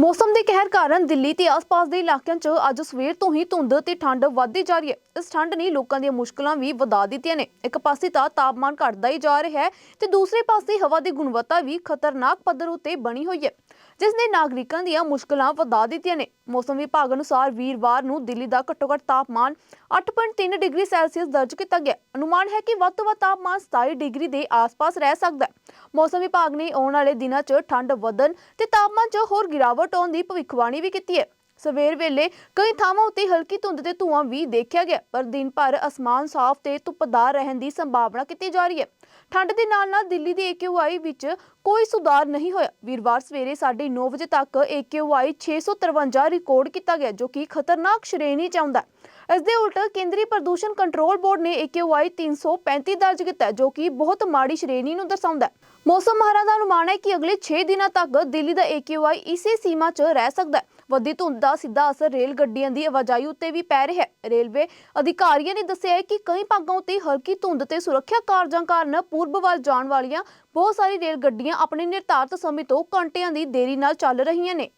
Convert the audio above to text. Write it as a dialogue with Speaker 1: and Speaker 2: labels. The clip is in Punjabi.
Speaker 1: ਮੌਸਮ ਦੇ ਕਹਿਰ ਕਾਰਨ ਦਿੱਲੀ ਤੇ ਆਸ-ਪਾਸ ਦੇ ਇਲਾਕਿਆਂ 'ਚ ਅੱਜ ਸਵੇਰ ਤੋਂ ਹੀ ਧੁੰਦ ਤੇ ਠੰਡ ਵੱਧਦੀ ਜਾ ਰਹੀ ਹੈ। ਇਸ ਠੰਡ ਨੇ ਲੋਕਾਂ ਦੀਆਂ ਮੁਸ਼ਕਲਾਂ ਵੀ ਵਧਾ ਦਿੱਤੀਆਂ ਨੇ। ਇੱਕ ਪਾਸੇ ਤਾਂ ਤਾਪਮਾਨ ਘਟਦਾ ਹੀ ਜਾ ਰਿਹਾ ਹੈ ਤੇ ਦੂਸਰੇ ਪਾਸੇ ਹਵਾ ਦੀ ਗੁਣਵੱਤਾ ਵੀ ਖਤਰਨਾਕ ਪੱਧਰ ਉੱਤੇ ਬਣੀ ਹੋਈ ਹੈ। ਜਿਸ ਨੇ ਨਾਗਰਿਕਾਂ ਦੀਆਂ ਮੁਸ਼ਕਲਾਂ ਵਧਾ ਦਿੱਤੀਆਂ ਨੇ। ਮੌਸਮ ਵਿਭਾਗ ਅਨੁਸਾਰ ਵੀਰਵਾਰ ਨੂੰ ਦਿੱਲੀ ਦਾ ਘੱਟੋ-ਘੱਟ ਤਾਪਮਾਨ 8.3 ਡਿਗਰੀ ਸੈਲਸੀਅਸ ਦਰਜ ਕੀਤਾ ਗਿਆ। ਅਨੁਮਾਨ ਹੈ ਕਿ ਵੱਧ ਤੋਂ ਵੱਧ ਤਾਪਮਾਨ 27 ਡਿਗਰੀ ਦੇ ਆਸ-ਪਾਸ ਰਹਿ ਸਕਦਾ ਹੈ। ਮੌਸਮ ਵਿਭਾਗ ਨੇ ਆਉਣ ਵਾਲੇ ਦਿਨਾਂ 'ਚ ਠੰਡ ਵਧਣ ਤੇ ਤਾਪਮਾਨ 'ਚ ਹੋਰ ਗਿਰਾਵਟ ਆਉਣ ਦੀ ਭਵਿੱਖਬਾਣੀ ਵੀ ਕੀਤੀ ਹੈ। ਸਵੇਰ ਵੇਲੇ ਕਈ ਥਾਵਾਂ ਉੱਤੇ ਹਲਕੀ ਧੁੰਦ ਤੇ ਧੂਆਂ ਵੀ ਦੇਖਿਆ ਗਿਆ, ਪਰ ਦਿਨ ਭਰ ਅਸਮਾਨ ਸਾਫ਼ ਤੇ ਧੁੱਪਦਾਰ ਰਹਿਣ ਦੀ ਸੰਭਾਵਨਾ ਕੀਤੀ ਜਾ ਰਹੀ ਹੈ। ਠੰਡ ਦੇ ਨਾਲ ਨਾਲ ਦਿੱਲੀ ਦੀ AQI ਵਿੱਚ ਕੋਈ ਸੁਧਾਰ ਨਹੀਂ ਹੋਇਆ। ਵੀਰਵਾਰ ਸਵੇਰੇ 9:30 ਵਜੇ ਤੱਕ AQI 653 ਰਿਕਾਰਡ ਕੀਤਾ ਗਿਆ, ਜੋ ਕਿ ਖਤਰਨਾਕ ਸ਼੍ਰੇਣੀ 'ਚ ਆਉਂਦਾ ਇਸ ਦੇ ਉਲਟ ਕੇਂਦਰੀ ਪ੍ਰਦੂਸ਼ਣ ਕੰਟਰੋਲ ਬੋਰਡ ਨੇ AQI 335 ਦਰਜ ਕੀਤਾ ਜੋ ਕਿ ਬਹੁਤ ਮਾੜੀ ਸ਼੍ਰੇਣੀ ਨੂੰ ਦਰਸਾਉਂਦਾ ਮੌਸਮ ਮਾਹਰਾਂ ਦਾ ਅਨੁਮਾਨ ਹੈ ਕਿ ਅਗਲੇ 6 ਦਿਨਾਂ ਤੱਕ ਦਿੱਲੀ ਦਾ AQI ਇਸੇ ਸੀਮਾ 'ਚ ਰਹਿ ਸਕਦਾ ਹੈ। ਵੱਧਦੀ ਧੁੰਦ ਦਾ ਸਿੱਧਾ ਅਸਰ ਰੇਲ ਗੱਡੀਆਂ ਦੀ ਆਵਾਜਾਈ ਉੱਤੇ ਵੀ ਪੈ ਰਿਹਾ ਹੈ। ਰੇਲਵੇ ਅਧਿਕਾਰੀਆਂ ਨੇ ਦੱਸਿਆ ਹੈ ਕਿ ਕਈ ਭਾਗਾਂ ਉੱਤੇ ਹਲਕੀ ਧੁੰਦ ਤੇ ਸੁਰੱਖਿਆ ਕਾਰਜਾਂ ਕਾਰਨ ਪੂਰਬ ਵੱਲ ਜਾਣ ਵਾਲੀਆਂ ਬਹੁਤ ਸਾਰੀ ਰੇਲ ਗੱਡੀਆਂ ਆਪਣੇ ਨਿਰਧਾਰਤ ਸਮੇਂ ਤੋਂ ਘੰਟਿਆਂ ਦੀ ਦੇਰੀ ਨਾਲ ਚੱਲ ਰਹੀਆਂ ਨੇ।